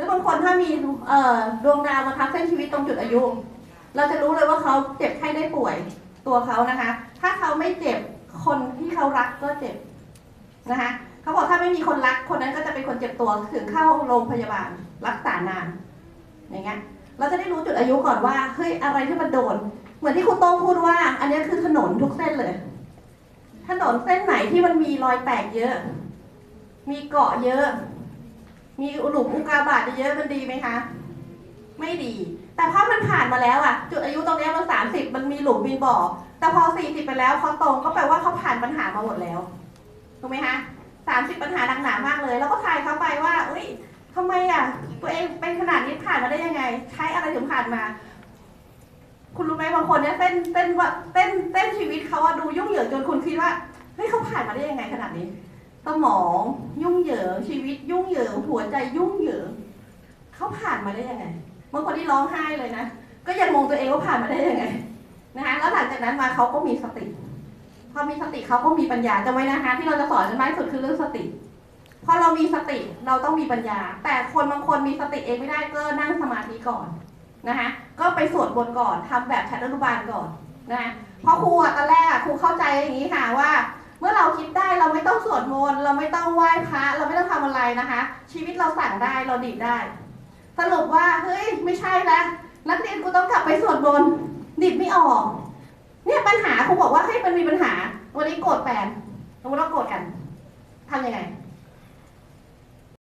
รือบางคนถ้ามีเดวงดาวมาทับเส้นชีวิตตรงจุดอายุ เราจะรู้เลยว่าเขาเจ็บไข้ได้ป่วยตัวเขานะคะ ถ้าเขาไม่เจ็บคนที่เขารักก็เจ็บนะคะเขาบอกถ้าไม่มีคนรักคนนั้นก็จะเป็นคนเจ็บตัวถึงเข้าโรงพยาบาลรักษานานอย่างเงี้ยเราจะได้รู้จุดอายุก่อนว่าเฮ้ยอะไรที่มันโดน เหมือนที่คุณโต้งพูดว่า อันนี้คือถนนทุกเส้นเลย ถนนเส้นไหนที่มันมีรอยแตกเยอะ มีเกาะเยอะ มีหลุมอุกาบาตเยอะมันดีไหมคะ ไม่ดี แต่พอมันผ่านมาแล้วอะจุดอายุตรงนี้มันสามสิบมันมีหลุมมีบ่อ แต่พอสี่สิบไปแล้วเขาตรงก็แปลว่าเขาผ่านปัญหามาหมดแล้ว ถูกไหมคะสามสิบปัญหาหนักหนามากเลย แล้วก็ทายเขาไปว่าเอ้ยทำไมอะตัวเองเป็นขนาดนี้ผ่านมาได้ยังไง ใช้อะไรถึงผ่านมา คุณรู้ไหมบางคนเนี่ยเต้นเต้นว่าเต้นเต้นชีวิตเขาอะดูยุ่งเหยิงจนคุณคิดว่าเฮ้ยเขาผ่านมาได้ยังไงขนาดนี้ สมองยุ่งเหยิงชีวิตยุ่งเหยิงหัวใจยุ่งเหยิงเขาผ่านมาได้ยังไงบางคนที่ร้องไห้เลยนะก็ยังงงตัวเองว่าผ่านมาได้ยังไงนะคะแล้วหลังจากนั้นมาเขาก็มีสติพอมีสติเขาก็มีปัญญาจะไว้นะคะ ที่เราจะสอนกันมากสุดคือเรื่องสติพอเรามีสติเราต้องมีปัญญา แต่คนบางคนมีสติเองไม่ได้ก็นั่งสมาธิก่อนนะคะก็ไปสวดบนก่อนทำแบบชั้นอนุบาลก่อนนะคะเพราะครูอะตอนแรกครูเข้าใจอย่างนี้ค่ะว่า เราคิดได้เราไม่ต้องสวดมนต์เราไม่ต้องไหว้พระเราไม่ต้องทำอะไรนะคะ ชีวิตเราสั่งได้เราดีได้ สรุปว่าเฮ้ยไม่ใช่แล้วนักเรียนกูต้องกลับไปสวดมนต์ดีดไม่ออก เนี่ยปัญหาครูบอกว่าให้ยมันมีปัญหา วันนี้โกรธแฟนสมมติเราโกรธกันทำยังไง